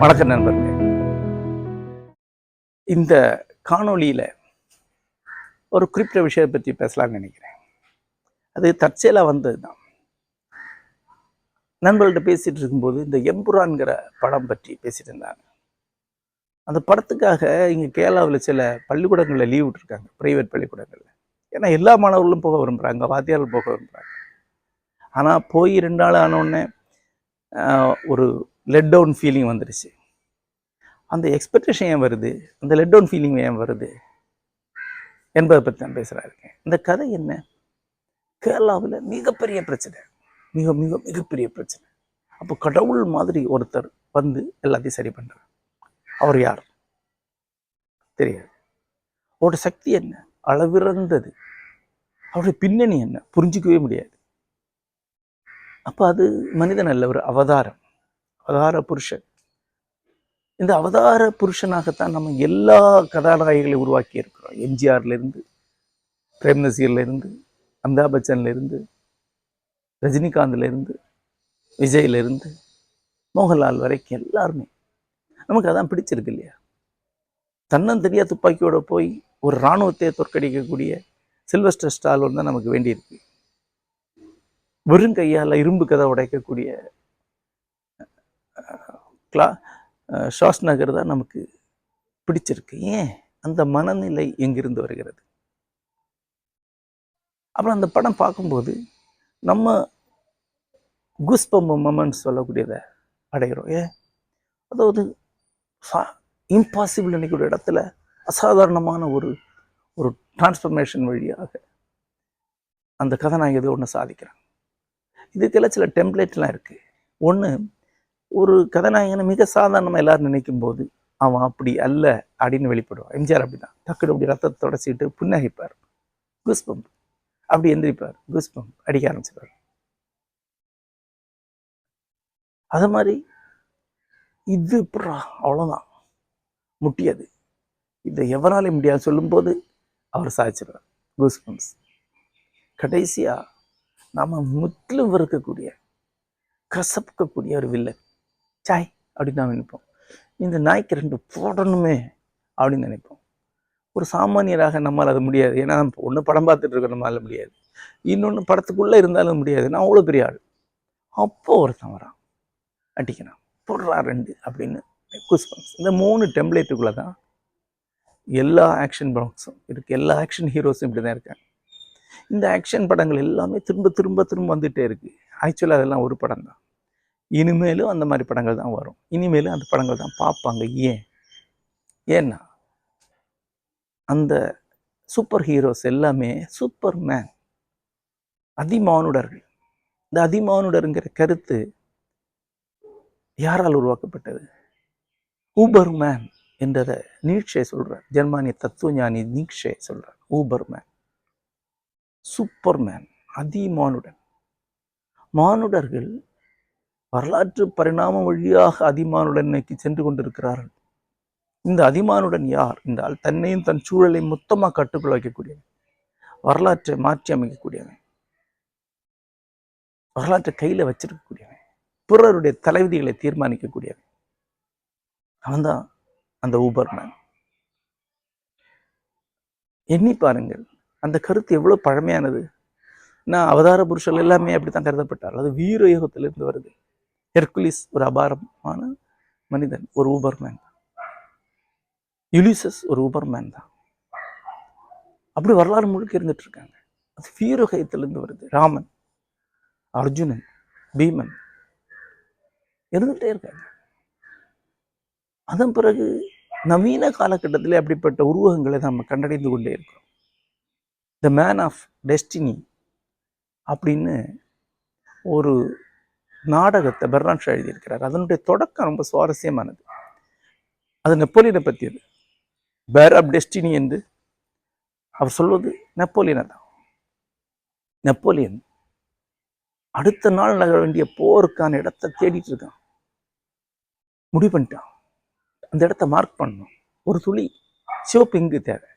வணக்கம் நண்பர்களே. இந்த காணொளியில் ஒரு குறிப்பிட்ட விஷயத்தை பற்றி பேசலாம்னு நினைக்கிறேன். அது தற்செயலாக வந்தது தான் நண்பர்கள்ட்ட பேசிகிட்டு இருக்கும்போது இந்த எம்புரான்கிற படம் பற்றி பேசிட்டு இருந்தாங்க. அந்த படத்துக்காக இங்கே கேரளாவில் சில பள்ளிக்கூடங்களில் லீவ் விட்டுருக்காங்க ப்ரைவேட் பள்ளிக்கூடங்களில். ஏன்னா எல்லா மாணவர்களும் போக விரும்புகிறாங்க வாத்தியார்கள் போக விரும்புகிறாங்க ஆனால் போய் ரெண்டு நாள் ஆனோடனே ஒரு லெட் டவுன் ஃபீலிங் வந்துடுச்சு அந்த எக்ஸ்பெக்டேஷன் ஏன் வருது? அந்த லெட் டவுன் ஃபீலிங் ஏன் வருது? என்பதை பற்றி நான் பேசுகிறா இருக்கேன். இந்த கதை என்ன? கேரளாவில் மிகப்பெரிய பிரச்சனை. மிக மிக மிகப்பெரிய பிரச்சனை. அப்போ கடவுள் மாதிரி ஒருத்தர் வந்து எல்லாத்தையும் சரி பண்ணுறார் அவர் யார்? தெரியாது. அவரோட சக்தி என்ன? அளவிறந்தது. அவருடைய பின்னணி என்ன? புரிஞ்சிக்கவே முடியாது. அப்போ அது மனிதன் அல்ல ஒரு அவதாரம். அவதார புருஷன். இந்த அவதார புருஷனாகத்தான் நம்ம எல்லா கதாநாயகிகளையும் உருவாக்கி இருக்கிறோம். எம்ஜிஆர்ல இருந்து பிரேம் நசீர்லேருந்து அமிதாப் பச்சன்ல இருந்து ரஜினிகாந்த்ல இருந்து விஜய்ல இருந்து மோகன்லால் வரைக்கும் எல்லாருமே. நமக்கு அதான் பிடிச்சிருக்கு இல்லையா? தன்னந்தனியாக துப்பாக்கியோட போய் ஒரு இராணுவத்தை தோற்கடிக்கக்கூடிய சில்வஸ்டர் ஸ்டாலோன் தான் நமக்கு வேண்டியிருக்கு. வெறும் கையால் இரும்பு கதை உடைக்கக்கூடிய கிளா ஷாஸ் நகர் தான் நமக்கு பிடிச்சிருக்கு. ஏன்? அந்த மனநிலை எங்கிருந்து வருகிறது? அப்புறம் அந்த படம் பார்க்கும்போது நம்ம குஸ்பம்பு மொமெண்ட்ஸ் சொல்லக்கூடியதை அடைகிறோம். ஏன்? அதாவது இம்பாசிபிள் நினைக்கிற இடத்துல அசாதாரணமான ஒரு ஒரு டிரான்ஸ்ஃபர்மேஷன் வழியாக அந்த கதாநாயகத்தை ஒன்று சாதிக்கிறாங்க இதுக்கெல்லாம் சில டெம்ப்ளேட்லாம் இருக்குது ஒன்று ஒரு கதாநாயகனை மிக சாதாரணமாக எல்லாரும் நினைக்கும் போது அவன் அப்படி அல்ல அப்படின்னு வெளிப்படுவான். எம்ஜிஆர் அப்படிதான். டக்குனு அப்படி ரத்தத்தை தொடச்சிக்கிட்டு புன்னகைப்பார். குஸ்பம்ப் அப்படி எந்திரிப்பார். குஸ்பம்ப் அடிக்க ஆரம்பிச்சிருவார். அது மாதிரி இது புறா அவ்வளோதான் முட்டியது. இதை எவராலே முடியாது சொல்லும்போது அவர் சாய்ச்சிடுறார். கூஸ்பம்ஸ் கடைசியாக நாம் முற்றிலும் வெறுக்கக்கூடிய கசப்புக்கக்கூடிய ஒரு வில்லன். சாய் அப்படின்னு நாம் நினைப்போம். இந்த நாய்க்கு ரெண்டு போடணுமே அப்படின்னு நினைப்போம். ஒரு சாமானியராக நம்மால் அது முடியாது. ஏன்னா ஒன்று படம் பார்த்துட்டு இருக்க நம்மளால் முடியாது. இன்னொன்று படத்துக்குள்ளே இருந்தாலும் முடியாது. நான் அவ்வளோ பெரிய ஆள். அப்போது ஒருத்தன் வரான். அடிக்கிறான். போடுறா ரெண்டு அப்படின்னு குஸ்பம்ஸ் இந்த மூணு டெம்ப்ளேட்டுக்குள்ளே தான் எல்லா ஆக்ஷன் படம்ஸும் இருக்குது எல்லா ஆக்ஷன் ஹீரோஸும் இப்படி தான் இருக்காங்க. இந்த ஆக்ஷன் படங்கள் எல்லாமே திரும்ப திரும்ப திரும்ப வந்துகிட்டே இருக்குது ஆக்சுவலாக அதெல்லாம் ஒரு படம் தான். இனிமேலும் அந்த மாதிரி படங்கள் தான் வரும். இனிமேலும் அந்த படங்கள் தான் பார்ப்பாங்க. ஏன்? ஏன்னா அந்த சூப்பர் ஹீரோஸ் எல்லாமே சூப்பர் மேன் அதிமானுடர்கள். இந்த அதிமானுடருங்கிற கருத்து யாரால் உருவாக்கப்பட்டது? ஊபர்மேன் என்றதை நீட்சே சொல்கிறார் ஜெர்மானிய தத்துவ ஞானி நீக்ஷே சொல்றார். ஊபர் மேன் சூப்பர் அதிமானுடன். மானுடர்கள் வரலாற்று பரிணாம வழியாக அதிமானுடன் நோக்கி சென்று கொண்டிருக்கிறார்கள். இந்த அதிமானுடன் யார் என்றால் தன்னையும் தன் சூழலை மொத்தமாக கட்டுக்குள் வைக்கக்கூடியவன். வரலாற்றை மாற்றி அமைக்கக்கூடியவன். வரலாற்றை கையில் வச்சிருக்கக்கூடியவன். பிறருடைய தலைவிதிகளை தீர்மானிக்கக்கூடியவன். அவன்தான் அந்த ஊபர்மேன் எண்ணி பாருங்கள். அந்த கருத்து எவ்வளவு பழமையானது. நான் அவதார புருஷர்கள் எல்லாமே அப்படித்தான் கருதப்பட்டார் அது வீர யுகத்திலிருந்து வருது. ஹெர்குலிஸ் ஒரு அபாரமான மனிதன் ஒரு ஊபர்மேன் தான். யுலிசஸ் ஒரு ஊபர்மேன் தான். அப்படி வரலாறு முழுக்க இருந்துட்டு இருக்காங்க. அது வீரகயத்திலிருந்து வருது. ராமன் அர்ஜுனன் பீமன் இருந்துகிட்டே இருக்காங்க. அதன் பிறகு நவீன காலகட்டத்தில் அப்படிப்பட்ட உருவகங்களை நம்ம கண்டடைந்து கொண்டே இருக்கிறோம். த மேன் ஆஃப் டெஸ்டினி அப்படின்னு ஒரு நாடகத்தை பெர்னாட் எழுதியிருக்கிறார். அதனுடைய தொடக்கம் ரொம்ப சுவாரஸ்யமானது. அது நெப்போலியனை பற்றியது. பேர் ஆஃப் டெஸ்டினி என்று அவர் சொல்வது நெப்போலியனை தான். நெப்போலியன் அடுத்த நாள் நகர வேண்டிய போருக்கான இடத்தை தேடிட்டு இருக்கான். முடிவு பண்ணிட்டான். அந்த இடத்த மார்க் பண்ணணும். ஒரு துளி சிவப்பு இங்கு தேவை?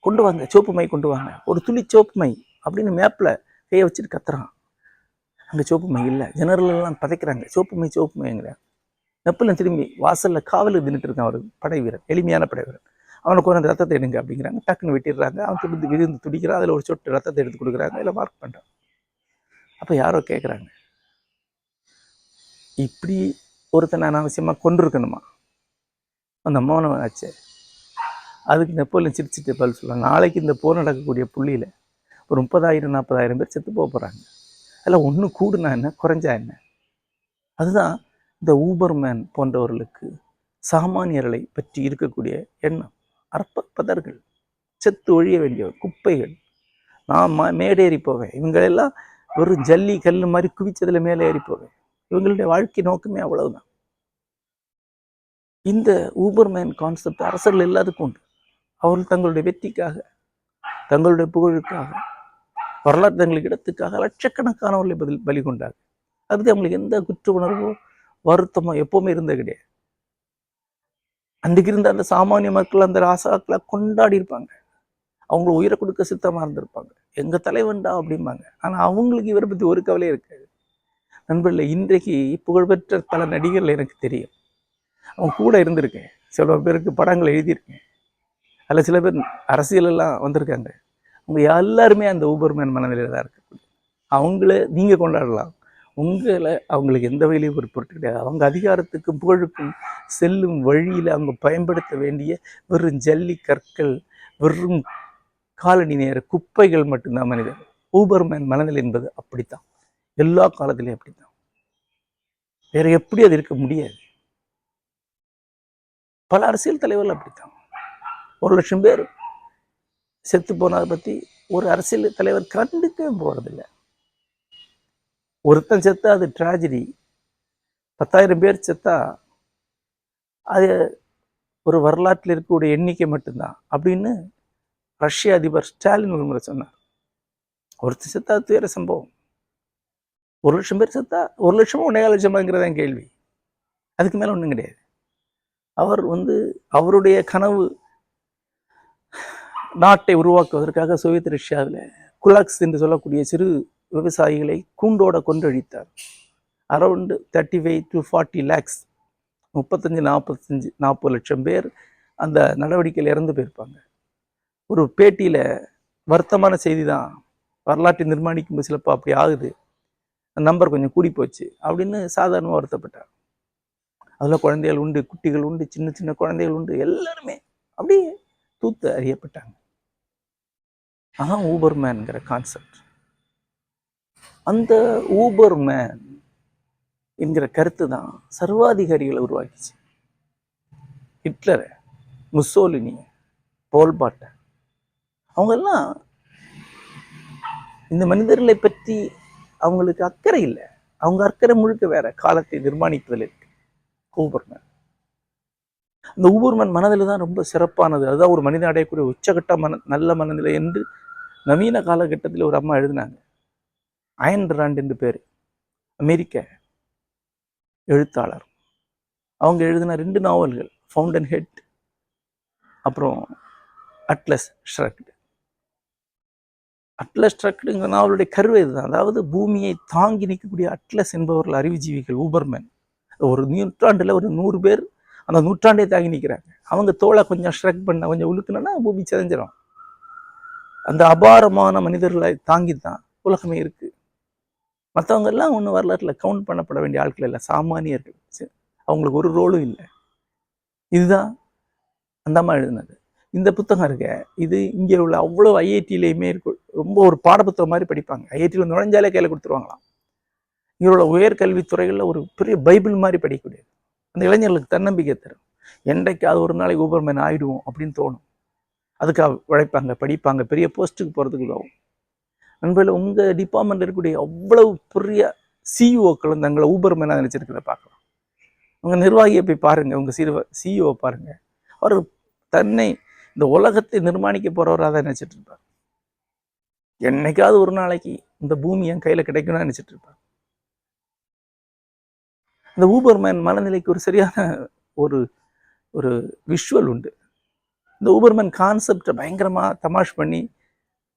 கொண்டு வாங்க சிவப்பு மை கொண்டு வாங்க. ஒரு துளி சோப்பு மை அப்படின்னு மேப்பில் கையை வச்சுட்டு கத்துறான். அங்கே சிவப்பு மை இல்லை. ஜெனரல்லல்லாம் பதைக்கிறாங்க. சிவப்பு மை சோப்பு மைங்கிறாங்க. நெப்பலன் திரும்பி வாசலில் காவலில் நின்றுட்டு இருக்கான் அவர் படை வீரன் எளிமையான படை வீரன். அவனுக்கு ஒரு ரத்தத்தை எடுங்க அப்படிங்கிறாங்க. டக்குன்னு வெட்டிடுறாங்க. அவன் திரும்பி விழுந்து துடிக்கிறான். அதில் ஒரு சொட்டு ரத்தத்தை எடுத்து கொடுக்குறாங்க. இல்லை மார்க் பண்ணுறான் அப்போ யாரோ கேட்குறாங்க இப்படி ஒருத்தனை அனாவசியமாக கொண்டிருக்கணுமா அந்த மௌனம் ஆச்சு அதுக்கு நெப்போலியன் சிரிச்சிட்டு பதில் சொல்லுவாங்க. நாளைக்கு இந்த போர் நடக்கக்கூடிய புள்ளியில் ஒரு முப்பதாயிரம் நாற்பதாயிரம் பேர் செத்து போக போகிறாங்க அதில் ஒன்று கூடுனா என்ன? குறைஞ்சா என்ன? அதுதான் இந்த ஊபர்மேன் போன்றவர்களுக்கு சாமானியர்களை பற்றி இருக்கக்கூடிய எண்ணம். அற்ப பதர்கள் செத்து ஒழிய வேண்டியவர் குப்பைகள். நான் மேடேறி போவேன். இவங்களெல்லாம் ஒரு ஜல்லி கல் மாதிரி குவிச்சதில் மேலே ஏறி போவேன். இவங்களுடைய வாழ்க்கை நோக்கமே அவ்வளவுதான். இந்த ஊபர்மேன் கான்செப்ட் அரசர்கள் எல்லாத்துக்கும் உண்டு. அவர்கள் தங்களுடைய வெற்றிக்காக தங்களுடைய புகழுக்காக வரலாற்று தங்களுக்கு இடத்துக்காக லட்சக்கணக்கானவர்களை பதில் பலி கொண்டாங்க அதுக்கு அவங்களுக்கு எந்த குற்ற உணர்வோ வருத்தமோ எப்பவுமே இருந்தது கிடையாது. அன்றைக்கு இருந்த அந்த சாமானிய மக்கள் அந்த ராசாக்களை கொண்டாடி இருப்பாங்க. அவங்க உயிரை கொடுக்க சித்தமா இருந்திருப்பாங்க. எங்க தலைவன்டா அப்படிம்பாங்க. ஆனா அவங்களுக்கு இவரை பற்றி ஒரு கவலையே இருக்காது. நண்பர்களே இன்றைக்கு புகழ்பெற்ற பல நடிகர்கள் எனக்கு தெரியும். அவங்க கூட இருந்திருக்கேன். சில பேருக்கு படங்கள் எழுதியிருக்கேன். அதில் சில பேர் அரசியலெல்லாம் வந்திருக்காங்க. அவங்க எல்லாருமே அந்த ஊபர்மேன் மனநிலையில் தான் இருக்குது அவங்கள நீங்கள் கொண்டாடலாம். உங்களை அவங்களுக்கு எந்த வகையிலையும் ஒரு பொருட்டு கிடையாது. அவங்க அதிகாரத்துக்கும் புகழுக்கும் செல்லும் வழியில் அவங்க பயன்படுத்த வேண்டிய வெறும் ஜல்லி கற்கள் வெறும் காலணி நேர குப்பைகள் மட்டும்தான் மனிதர் ஊபர்மேன் மனநிலை என்பது அப்படித்தான். எல்லா காலத்திலையும் அப்படித்தான். வேற எப்படி அது இருக்க முடியாது. பல அரசியல் தலைவர்கள் அப்படித்தான். ஒரு லட்சம் பேர் செத்து போனதை பத்தி ஒரு அரசியல் தலைவர் கண்டுக்கவே போறதில்லை. ஒருத்தன் செத்தா அது ட்ராஜடி பத்தாயிரம் பேர் செத்தா அது ஒரு வரலாற்றில் இருக்கக்கூடிய எண்ணிக்கை மட்டும்தான் அப்படின்னு ரஷ்ய அதிபர் ஸ்டாலின் ஒரு முறை சொன்னார். ஒருத்தர் செத்தா துயர சம்பவம். ஒரு லட்சம் பேர் செத்தா ஒரு லட்சமோ ஒன்றே லட்சமாங்கிறதா கேள்வி? அதுக்கு மேலே ஒன்றும் கிடையாது. அவர் வந்து அவருடைய கனவு நாட்டை உருவாக்குவதற்காக சோவியத் ரஷ்யாவில் குலாக்ஸ் என்று சொல்லக்கூடிய சிறு விவசாயிகளை கூண்டோட கொன்றழித்தார். Around thirty five to forty lakhs முப்பத்தஞ்சு நாற்பத்தஞ்சு நாற்பது லட்சம் பேர் அந்த நடவடிக்கையில் இறந்து போயிருப்பாங்க. ஒரு பேட்டியில் வருத்தமான செய்தி தான் வரலாற்றை நிர்மாணிக்கும் சிலப்பா அப்படி ஆகுது. நம்பர் கொஞ்சம் கூடி போச்சு அப்படின்னு சாதாரணமாக வருத்தப்பட்டார். அதில் குழந்தைகள் உண்டு குட்டிகள் உண்டு சின்ன சின்ன குழந்தைகள் உண்டு எல்லாருமே அப்படியே தூத்து அறியப்பட்டாங்க. அதான் ஊபர்மேன்கிற கான்செப்ட் அந்த ஊபர்மேன் என்கிற கருத்து தான் சர்வாதிகாரிகளை உருவாக்கிச்சு. ஹிட்லரை முசோலினி போல்பாட்டை அவங்கெல்லாம் இந்த மனிதர்களை பற்றி அவங்களுக்கு அக்கறை இல்லை. அவங்க அக்கறை முழுக்க வேற. காலத்தை நிர்மாணிப்பதில் இருக்கு. ஊபர்மேன் அந்த ஊபர்மன் மனதில் தான் ரொம்ப சிறப்பானது. அதுதான் ஒரு மனிதன் அடையக்கூடிய உச்சகட்ட மன நல்ல மனநிலை என்று நவீன காலகட்டத்தில் ஒரு அம்மா எழுதினாங்க. அயன் ராண்ட் என்று பேர். அமெரிக்க எழுத்தாளர். அவங்க எழுதின ரெண்டு நாவல்கள் ஃபவுண்டன் ஹெட் அப்புறம் அட்லஸ் ஷ்ரக்டு அட்லஸ் ஷ்ரக்டுங்கிற அவருடைய கருவை இதுதான். அதாவது பூமியை தாங்கி நிற்கக்கூடிய அட்லஸ் என்பவர்கள் அறிவுஜீவிகள் ஊபர்மேன். ஒரு நூற்றாண்டில் ஒரு நூறு பேர் அந்த நூற்றாண்டே தாங்கி நிற்கிறாங்க. அவங்க தோலை கொஞ்சம் ஷ்ரக் பண்ண கொஞ்சம் உழுக்குனா பூமி சிதைஞ்சிரும். அந்த அபாரமான மனிதர்களை தாங்கி தான் உலகமே இருக்குது மற்றவங்க எல்லாம் ஒன்றும் வரலாற்றில் கவுண்ட் பண்ணப்பட வேண்டிய ஆட்கள் இல்லை. சாமானியர்கள். அவங்களுக்கு ஒரு ரோலும் இல்லை. இதுதான் அந்த அம்மா எழுதினது. இந்த புத்தகம் இருக்க. இது இங்கே உள்ள அவ்வளோ ஐஐடியிலையுமே இருக்கு. ரொம்ப ஒரு பாடப்புத்தகம் மாதிரி படிப்பாங்க. ஐஐடியில் நுழைஞ்சாலே கையில் கொடுத்துருவாங்களாம். இங்கே உள்ள உயர்கல்வித்துறைகளில் ஒரு பெரிய பைபிள் மாதிரி படிக்கக்கூடியது. அந்த இளைஞர்களுக்கு தன்னம்பிக்கை தரும். என்றைக்காவது ஒரு நாளைக்கு ஊபர்மேன் ஆகிடுவோம் அப்படின்னு தோணும். அதுக்காக உழைப்பாங்க படிப்பாங்க பெரிய போஸ்ட்டுக்கு போகிறதுக்கு உதவும். நண்பர்கள் உங்கள் டிபார்ட்மெண்ட்டில் இருக்கக்கூடிய அவ்வளவு பெரிய சிஇஓக்களும் தங்களை ஊபர்மேனாக நினச்சிருக்கிறத பார்க்கலாம். உங்கள் நிர்வாகியை போய் பாருங்கள் உங்கள் சிறுவ சிஇஓ பாருங்கள் அவர் தன்னை இந்த உலகத்தை நிர்மாணிக்க போகிறவராக தான் நினச்சிட்டு இருப்பார். என்னைக்காவது ஒரு நாளைக்கு இந்த பூமி என் கையில் கிடைக்கும்னு நினச்சிட்டு இருப்பார். இந்த ஊபர்மேன் மனநிலைக்கு ஒரு சரியான ஒரு ஒரு விஷுவல் உண்டு. இந்த ஊபர்மேன் கான்செப்டை பயங்கரமாக தமாஷ் பண்ணி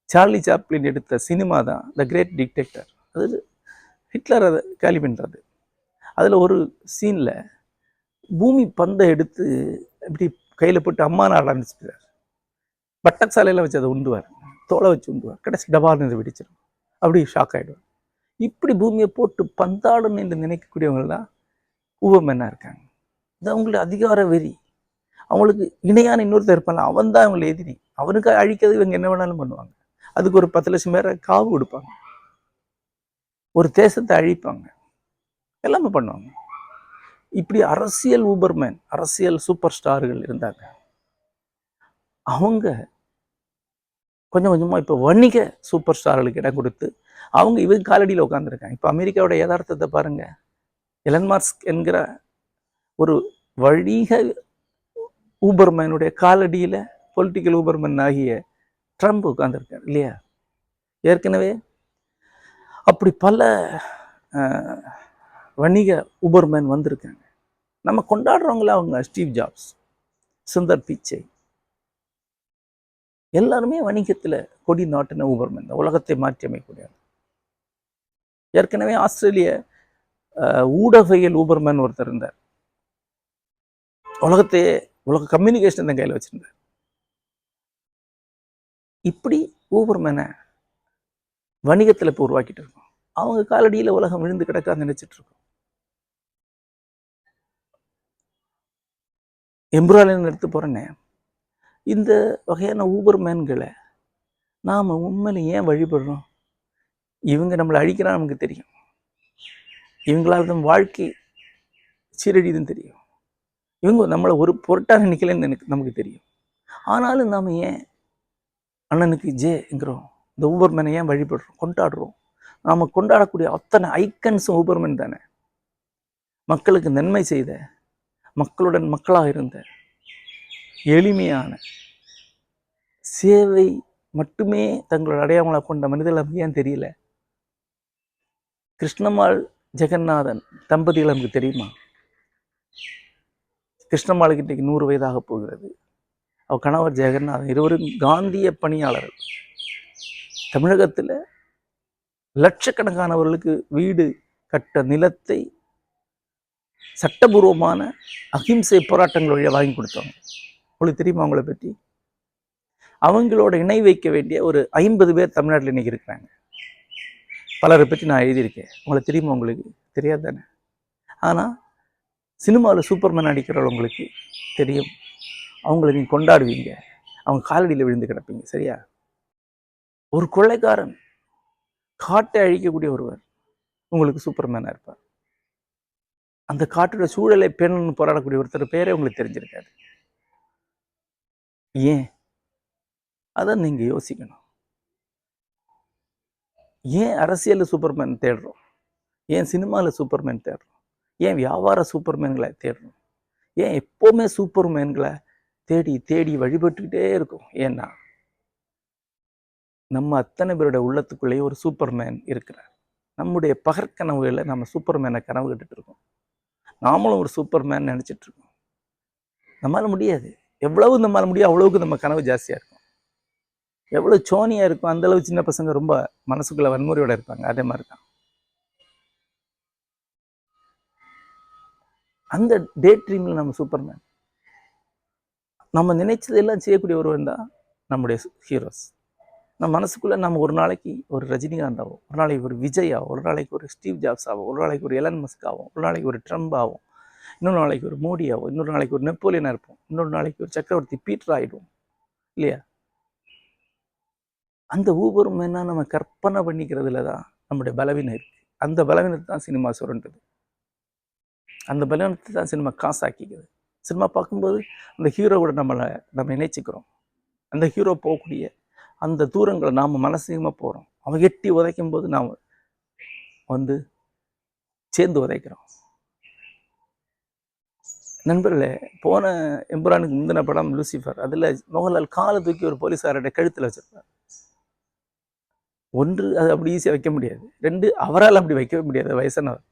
சார்லி சாப்ளின் எடுத்த சினிமா தான் த கிரேட் டிக்டெக்டர் அது ஹிட்லர் அதை கேலி பண்ணுறது அதில் ஒரு சீனில் பூமி பந்தை எடுத்து இப்படி கையில் போட்டு அம்மா ஆட ஆரம்பிச்சுட்டார் பட்டக் சாலையில் வச்சு அதை உண்டுவார். தோலை வச்சு உண்டுவார். கடைசி டபால்னு இதை வெடிச்சிடும் அப்படி ஷாக் ஆகிடுவார் இப்படி பூமியை போட்டு பந்தாடும் என்று நினைக்கக்கூடியவங்க தான் ஊபமென்னாக இருக்காங்க? இது அவங்களுடைய அதிகார வெறி. அவங்களுக்கு இணையான இன்னொருத்தர் இருப்பாங்க அவன் தான் அவங்களை எதிரி. அவனுக்கு அழிக்கிறது இவங்க என்ன வேணாலும் பண்ணுவாங்க. அதுக்கு ஒரு பத்து லட்சம் பேரை காவு கொடுப்பாங்க. ஒரு தேசத்தை அழிப்பாங்க. எல்லாமே பண்ணுவாங்க. இப்படி அரசியல் ஊபர்மேன் அரசியல் சூப்பர் ஸ்டார்கள் இருந்தாங்க. அவங்க கொஞ்சம் கொஞ்சமாக இப்போ வணிக சூப்பர் ஸ்டார்களுக்கு இடம் கொடுத்து அவங்க இவங்க காலடியில் உட்காந்துருக்காங்க இப்போ அமெரிக்காவோட யதார்த்தத்தை பாருங்க. எலன்மார்க் என்கிற ஒரு வணிக ஊபர்மேனுடைய காலடியில் பொலிட்டிக்கல் ஊபர்மேன் ஆகிய ட்ரம்ப் உட்காந்துருக்கார் இல்லையா? ஏற்கனவே அப்படி பல வணிக ஊபர்மேன் வந்திருக்காங்க. நம்ம கொண்டாடுறவங்கள அவங்க ஸ்டீவ் ஜாப்ஸ் சுந்தர் பிச்சை. எல்லாருமே வணிகத்தில் கொடி நாட்டின ஊபர்மேன் தான் உலகத்தை மாற்றி அமைக்கக்கூடியவர் ஏற்கனவே ஆஸ்திரேலிய அஹ், ஊடகவியல் ஊபர்மேன் ஒருத்தர் இருந்தார். உலகத்தையே உலக கம்யூனிகேஷன் தான் கையில் வச்சிருந்தார். இப்படி ஊபர்மேனை வணிகத்தில் இப்போ உருவாக்கிட்டு இருக்கோம். அவங்க காலடியில் உலகம் விழுந்து கிடக்காது நினைச்சிட்டு இருக்கோம் எடுத்து போகிறேன்னே இந்த வகையான ஊபர் மேன்களை நாம் உண்மையில ஏன் வழிபடுறோம். இவங்க நம்மளை அழிக்கிறா நமக்கு தெரியும். இவங்களால் தான் வாழ்க்கை சீரழிதுன்னு தெரியும். இவங்க நம்மளை ஒரு பொருட்டாக நினைக்கலன்னு எனக்கு நமக்கு தெரியும். ஆனாலும் நாம் ஏன் அண்ணனுக்கு ஜேங்கிறோம் இந்த ஊபர்மேனை ஏன் வழிபடுறோம்? கொண்டாடுறோம்? நாம் கொண்டாடக்கூடிய அத்தனை ஐக்கன்ஸும் ஊபர்மேன் தானே. மக்களுக்கு நன்மை செய்த மக்களுடன் மக்களாக இருந்த எளிமையான சேவை மட்டுமே தங்களோட அடையாளமாக கொண்ட மனிதர்கள் ஏன் தெரியல? கிருஷ்ணம்மாள் ஜெகநாதன் தம்பதிகள் நமக்கு தெரியுமா? கிருஷ்ணம்மாளுக்கு இன்றைக்கு நூறு வயதாக போகிறது. அவ கணவர் ஜெகநாதன் இருவரும் காந்திய பணியாளர்கள். தமிழகத்தில் லட்சக்கணக்கானவர்களுக்கு வீடு கட்ட நிலத்தை சட்டபூர்வமான அகிம்சை போராட்டங்கள் வழியாக வாங்கி கொடுத்தவங்க. உங்களுக்கு தெரியுமா அவங்கள பற்றி அவங்களோட இணை வைக்க வேண்டிய ஒரு ஐம்பது பேர் தமிழ்நாட்டில் இன்றைக்கி இருக்கிறாங்க. பலரை பற்றி நான் எழுதியிருக்கேன். உங்களுக்கு தெரியுமா உங்களுக்கு? தெரியாது தானே ஆனால் சினிமாவில் சூப்பர்மேன் அடிக்கிறவங்களுக்கு தெரியும். அவங்கள நீங்கள் கொண்டாடுவீங்க. அவங்க காலடியில் விழுந்து கிடப்பீங்க. சரியா? ஒரு கொள்ளைக்காரன் காட்டை அழிக்கக்கூடிய ஒருவர் உங்களுக்கு சூப்பர்மேனாக இருப்பார். அந்த காற்றோட சூழலை பேணணும்னு போராடக்கூடிய ஒருத்தர் பேரே உங்களுக்கு தெரிஞ்சிருக்காது ஏன்? அதை நீங்கள் யோசிக்கணும். ஏன் அரசியலில் சூப்பர்மேன் தேடுறோம்? ஏன் சினிமாவில் சூப்பர்மேன் தேடுறோம்? ஏன் வியாபார சூப்பர்மேன்களை தேடுறோம்? ஏன் எப்போவுமே சூப்பர்மேன்களை தேடி தேடி வழிபட்டுக்கிட்டே இருக்கும்? ஏன்னா நம்ம அத்தனை பேரோட உள்ளத்துக்குள்ளேயே ஒரு சூப்பர்மேன் இருக்கிறார். நம்முடைய பகற்கனவுகளில் நம்ம சூப்பர்மேனை கனவு கட்டுட்டு இருக்கோம். நாமளும் ஒரு சூப்பர்மேன் நினச்சிட்டு இருக்கோம் நம்மளால் முடியாது. எவ்வளவு நம்மளால் முடியும் அவ்வளவுக்கு நம்ம கனவு ஜாஸ்தியாக இருக்கும். எவ்வளோ சோனியாக இருக்கும் அந்தளவு சின்ன பசங்க ரொம்ப மனசுக்குள்ளே வன்முறையோடு இருப்பாங்க. அதே மாதிரி தான். அந்த டே ட்ரீமில் நம்ம சூப்பர்மேன். நம்ம நினைச்சதெல்லாம் செய்யக்கூடிய ஒருவன் தான் நம்முடைய ஹீரோஸ் நம்ம மனசுக்குள்ளே நம்ம ஒரு நாளைக்கு ஒரு ரஜினிகாந்தாவோ ஒரு நாளைக்கு ஒரு விஜயாவோ ஒரு நாளைக்கு ஒரு ஸ்டீவ் ஜாப்ஸ் ஆகும் ஒரு நாளைக்கு ஒரு எலன் மஸ்க் ஆகும் ஒரு நாளைக்கு ஒரு ட்ரம்ப் ஆகும் இன்னொரு நாளைக்கு ஒரு மோடி ஆகும் இன்னொரு நாளைக்கு ஒரு நெப்போலியனாக இருப்போம். இன்னொரு நாளைக்கு ஒரு சக்கரவர்த்தி பீட்டர் ஆகிடுவோம் இல்லையா? அந்த ஊபரும் என்ன நம்ம கற்பனை பண்ணிக்கிறதுல தான் நம்முடைய பலவீனம் இருக்குது அந்த பலவீனத்தை தான் சினிமா சுரண்டுது. அந்த பலவீனத்தை தான் சினிமா காசாக்கிக்குது. சினிமா பார்க்கும்போது அந்த ஹீரோவோட நம்மளை நம்ம இணைச்சிக்கிறோம். அந்த ஹீரோ போகக்கூடிய அந்த தூரங்களை நாம் மனசீகமாக போகிறோம் அவன் எட்டி உதைக்கும் போது நாம் வந்து சேர்ந்து உதைக்கிறோம். நண்பர்களே போன எம்புரானுக்கு முந்தின படம் லூசிஃபர். அதில் மோகன்லால் காலை தூக்கி ஒரு போலீஸாரோட கழுத்தில் வச்சிருப்பார். ஒன்று அது அப்படி ஈஸியாக வைக்க முடியாது. ரெண்டு அவரால் அப்படி வைக்கவே முடியாது. வயசானவர்.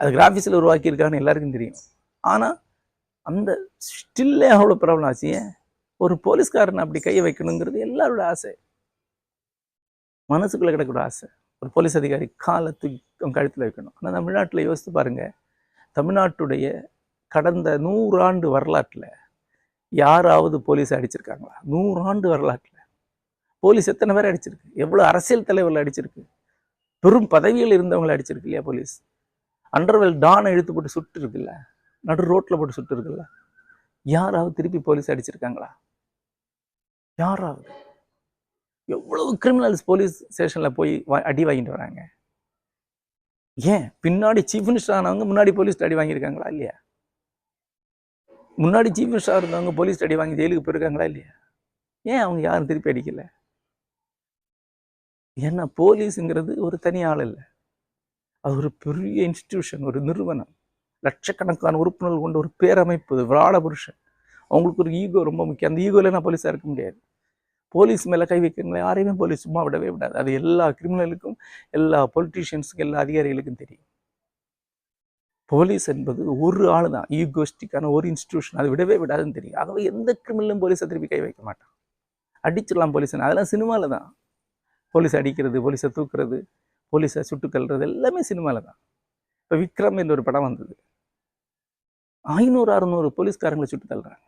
அது கிராஃபிக்ஸில் உருவாக்கியிருக்கான்னு எல்லாருக்கும் தெரியும். ஆனால் அந்த ஸ்டில்லே அவ்வளோ ப்ராப்ளம் ஆச்சு. ஏன்? ஒரு போலீஸ்காரன் அப்படி கையை வைக்கணுங்கிறது எல்லாரோட ஆசை. மனசுக்குள்ள கிடக்கூட ஆசை. ஒரு போலீஸ் அதிகாரி காலை தூக்கி கழுத்தில் வைக்கணும். ஆனால் தமிழ்நாட்டில் யோசித்து பாருங்க. தமிழ்நாட்டுடைய கடந்த நூறாண்டு வரலாற்றில் யாராவது போலீஸ் அடிச்சிருக்காங்களா? நூறாண்டு வரலாற்றில். போலீஸ் எத்தனை பேர் அடிச்சிருக்கு? எவ்வளோ அரசியல் தலைவர்கள் அடிச்சிருக்கு? பெரும் பதவியில் இருந்தவங்களை அடிச்சிருக்கு இல்லையா போலீஸ்? அண்டர்வெல் டானை இழுத்து போட்டு சுட்டு இருக்குல்ல நடு ரோட்டில் போட்டு சுட்டு இருக்குல்ல யாராவது திருப்பி போலீஸ் அடிச்சிருக்காங்களா? யாராவது? எவ்வளவு கிரிமினல்ஸ் போலீஸ் ஸ்டேஷனில் போய் அடி வாங்கிட்டு வராங்க? ஏன்? பின்னாடி சீஃப் மினிஸ்டர் ஆனவங்க முன்னாடி போலீஸ் அடி வாங்கியிருக்காங்களா இல்லையா? முன்னாடி சீஃப் மினிஸ்டராக இருந்தவங்க போலீஸ் அடி வாங்கி ஜெயிலுக்கு போயிருக்காங்களா இல்லையா? ஏன் அவங்க யாரும் திருப்பி அடிக்கல? ஏன்னா போலீஸுங்கிறது ஒரு தனி ஆள் இல்லை. அது ஒரு பெரிய இன்ஸ்டிடியூஷன் ஒரு நிறுவனம். லட்சக்கணக்கான உறுப்பினர்கள் கொண்ட ஒரு பேரமைப்பு விராட புருஷன். அவங்களுக்கு ஒரு ஈகோ ரொம்ப முக்கியம். அந்த ஈகோவில் நான் போலீஸாக இருக்க முடியாது. போலீஸ் மேலே கை வைக்கிறவங்களை யாரையுமே போலீஸ் சும்மா விடவே விடாது. அது எல்லா கிரிமினலுக்கும் எல்லா பொலிட்டீஷியன்ஸுக்கும் எல்லா அதிகாரிகளுக்கும் தெரியும். போலீஸ் என்பது ஒரு ஆள் தான் ஈகோஸ்டிக்கான ஒரு இன்ஸ்டிடியூஷன் அது விடவே விடாதுன்னு தெரியும். ஆகவே எந்த கிரிமினலும் போலீஸை திருப்பி கை வைக்க மாட்டான். அடிச்சிடலாம் போலீஸ் அதெல்லாம் சினிமாவில் தான். போலீஸ் அடிக்கிறது போலீஸை தூக்குறது போலீஸை சுட்டுக்கல்றது எல்லாமே சினிமாவில் தான். இப்போ விக்ரம் என்ற ஒரு படம் வந்தது. ஐநூறு அறுநூறு போலீஸ்காரங்களை சுட்டு தள்ளுறாங்க.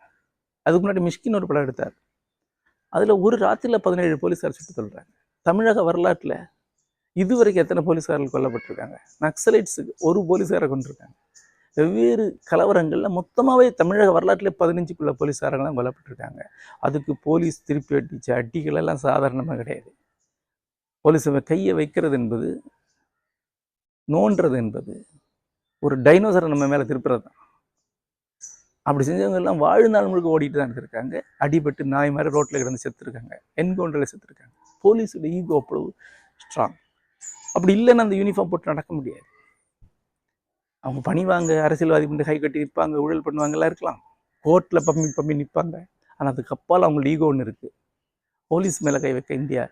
அதுக்கு முன்னாடி மிஷ்கின் ஒரு படம் எடுத்தார். அதில் ஒரு ராத்திரியில் பதினேழு போலீஸார் சுட்டு சொல்கிறாங்க தமிழக வரலாற்றில் இதுவரைக்கும் எத்தனை போலீஸார்கள் கொல்லப்பட்டிருக்காங்க? நக்சலைட்ஸுக்கு ஒரு போலீஸாரை கொண்டிருக்காங்க. வெவ்வேறு கலவரங்களில் மொத்தமாகவே தமிழக வரலாற்றிலே பதினஞ்சுக்குள்ள போலீஸாரங்களாம் கொல்லப்பட்டிருக்காங்க. அதுக்கு போலீஸ் திருப்பி அடிச்ச அடிகள் எல்லாம் சாதாரணமாக கிடையாது. போலீஸ் கையை வைக்கிறது என்பது நோன்றது என்பது ஒரு டைனோசரை நம்ம மேலே திருப்புறது தான் அப்படி செஞ்சவங்கெல்லாம் வாழ்நாள் முழுக்க ஓடிட்டு தான் இருக்காங்க அடிபட்டு நாய் மாதிரி ரோட்டில் கிடந்து செத்துருக்காங்க. என்கவுண்டரில் செத்துருக்காங்க. போலீஸோட ஈகோ அவ்வளவு ஸ்ட்ராங் அப்படி இல்லைன்னு அந்த யூனிஃபார்ம் போட்டு நடக்க முடியாது. அவங்க பணிவாங்க அரசியல்வாதி பண்ணி கை கட்டி நிற்பாங்க ஊழல் பண்ணுவாங்கலாம் இருக்கலாம். கோர்ட்டில் பம்மி பம்மி நிற்பாங்க. ஆனால் அதுக்கு அப்பால் அவங்களோட ஈகோ ஒன்று இருக்குது போலீஸ் மேலே கை வைக்க இந்தியா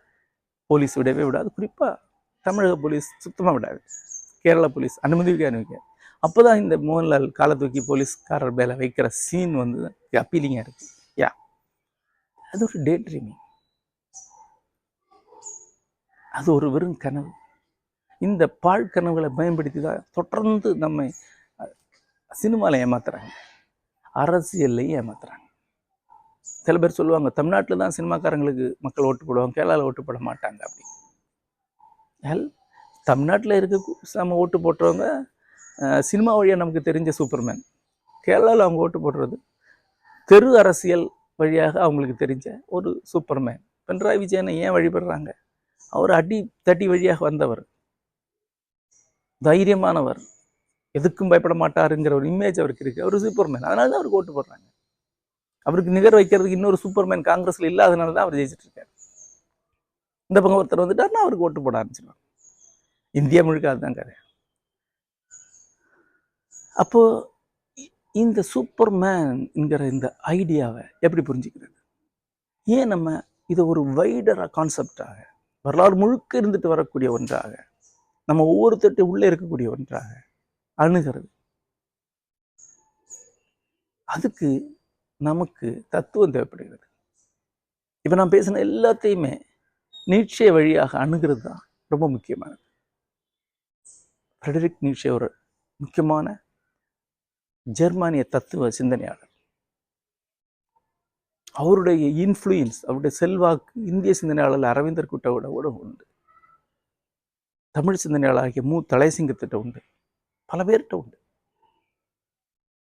போலீஸ் விடவே விடாது. குறிப்பாக தமிழக போலீஸ் சுத்தமாக விடாது. கேரளா போலீஸ் அனுமதி அனுமதிக்காது அப்போ தான் இந்த மோகன்லால் காலை தூக்கி போலீஸ்காரர் மேலே வைக்கிற சீன் வந்து அப்பீலிங்காக இருக்கு. யா. அது ஒரு டே ட்ரீமிங் அது ஒரு வெறும் கனவு. இந்த பாழ் கனவுகளை பயன்படுத்தி தான் தொடர்ந்து நம்மை சினிமாவில் ஏமாத்துறாங்க. அரசியல்லையும் ஏமாத்துறாங்க. சில பேர் சொல்லுவாங்க தமிழ்நாட்டில் தான் சினிமாக்காரங்களுக்கு மக்கள் ஓட்டு போடுவாங்க கேரளாவில் ஓட்டு போட மாட்டாங்க அப்படி. தமிழ்நாட்டில் இருக்க நம்ம ஓட்டு போட்டுறவங்க சினிமா வழியாக நமக்கு தெரிஞ்ச சூப்பர்மேன். கேரளாவில் அவங்க ஓட்டு போடுறது தெரு அரசியல் வழியாக அவங்களுக்கு தெரிஞ்ச ஒரு சூப்பர்மேன். பினராயி விஜயனை ஏன் வழிபடுறாங்க? அவர் அடி தட்டி வழியாக வந்தவர். தைரியமானவர். எதுக்கும் பயப்பட மாட்டாருங்கிற ஒரு இமேஜ் அவருக்கு இருக்கு. அவர் சூப்பர்மேன். அதனால தான் அவருக்கு ஓட்டு போடுறாங்க. அவருக்கு நிகர் வைக்கிறதுக்கு இன்னொரு சூப்பர்மேன் காங்கிரஸ்ல இல்லாதனால தான் அவர் ஜெயிச்சிட்ருக்காரு இந்த பக்கம் ஒருத்தர் வந்துட்டார்னா அவருக்கு ஓட்டு போட ஆரம்பிச்சிடுவாங்க இந்தியா முழுக்க அதுதான் கதை அப்போது இந்த சூப்பர் சூப்பர்மேன்ங்கிற இந்த ஐடியாவை எப்படி புரிஞ்சுக்கிறது? ஏன் நம்ம இதை ஒரு வைடராக கான்செப்டாக வரலாறு முழுக்க இருந்துட்டு வரக்கூடிய ஒன்றாக நம்ம ஒவ்வொருத்தட்டு உள்ளே இருக்கக்கூடிய ஒன்றாக அணுகிறது? அதுக்கு நமக்கு தத்துவம் தேவைப்படுகிறது. இப்போ நான் பேசின எல்லாத்தையுமே நீட்சிய வழியாக அணுகிறது தான் ரொம்ப முக்கியமானது. ஃப்ரெடரிக் நீட்சிய ஒரு முக்கியமான ஜெர்மானிய தத்துவ சிந்தனையாளர். அவருடைய இன்ஃப்ளூயன்ஸ் அவருடைய செல்வாக்கு இந்திய சிந்தனையாளர் அரவிந்தர் குட்டவோட உண்டு. தமிழ் சிந்தனையாளராகிய மு. தலைசிங்கத்திட்ட உண்டு. பல பேர்கிட்ட உண்டு.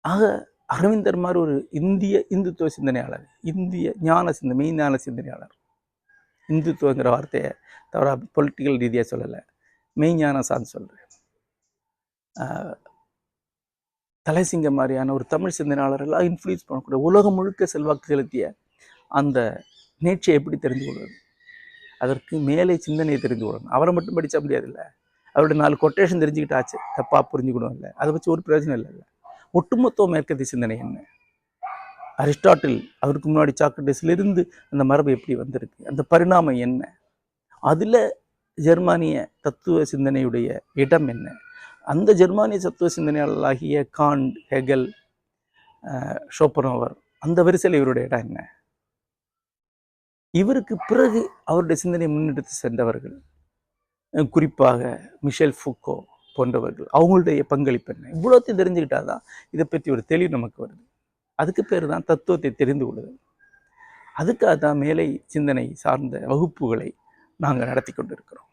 ஆக அரவிந்தர் மாதிரி ஒரு இந்திய இந்துத்துவ சிந்தனையாளர் இந்திய ஞான சிந்த மெய்ஞான சிந்தனையாளர். இந்துத்துவங்கிற வார்த்தையை தவிர பொலிட்டிக்கல் ரீதியாக சொல்லலை. மெய்ஞான சார்ந்து சொல்கிறேன் தலைசிங்க மாதிரியான ஒரு தமிழ் சிந்தனையாளர்களாக இன்ஃப்ளூயன்ஸ் பண்ணக்கூடிய உலகம் முழுக்க செல்வாக்கு செலுத்திய அந்த நேர்ச்சியை எப்படி தெரிந்து கொள்வது? அதற்கு மேலே சிந்தனையை தெரிந்து கொள்ளணும். அவரை மட்டும் படிச்சா முடியாதுல்ல. அவருடைய நாலு கொட்டேஷன் தெரிஞ்சுக்கிட்டாச்சு. தப்பாக புரிஞ்சுக்கணும் இல்லை. அதை வச்சு ஒரு பிரயோஜனம் இல்லை. ஒட்டுமொத்த மேற்கத்திய சிந்தனை என்ன? அரிஸ்டாட்டில் அவருக்கு முன்னாடி சாக்ரட்டிஸ்லேருந்து அந்த மரபு எப்படி வந்திருக்கு? அந்த பரிணாமம் என்ன? அதில் ஜெர்மானிய தத்துவ சிந்தனையுடைய இடம் என்ன? அந்த ஜெர்மானிய சத்துவ சிந்தனையாளர்களாகிய காண்ட் ஹெகல் ஷோப்பனோவர் அந்த வரிசையில் இவருடைய இடம் என்ன? இவருக்கு பிறகு அவருடைய சிந்தனை முன்னெடுத்து சென்றவர்கள் குறிப்பாக மிஷேல் ஃபுக்கோ போன்றவர்கள். அவங்களுடைய பங்களிப்பு என்ன? இவ்வளோத்தையும் தெரிஞ்சுக்கிட்டாதான் இதை பற்றி ஒரு தெளிவு நமக்கு வருது. அதுக்கு பேர் தான் தத்துவத்தை தெரிந்து கொள்ளுதல் அதுக்காக தான் மேலை சிந்தனை சார்ந்த வகுப்புகளை நாங்கள் நடத்தி கொண்டிருக்கிறோம்.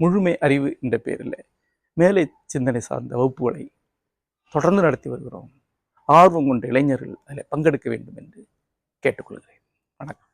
முழுமை அறிவு என்ற பேரில். மேலை சிந்தனை சார்ந்த வகுப்புகளை தொடர்ந்து நடத்தி வருகிறோம். ஆர்வம் கொண்ட இளைஞர்கள் அதில் பங்கெடுக்க வேண்டும் என்று கேட்டுக்கொள்கிறேன். வணக்கம்.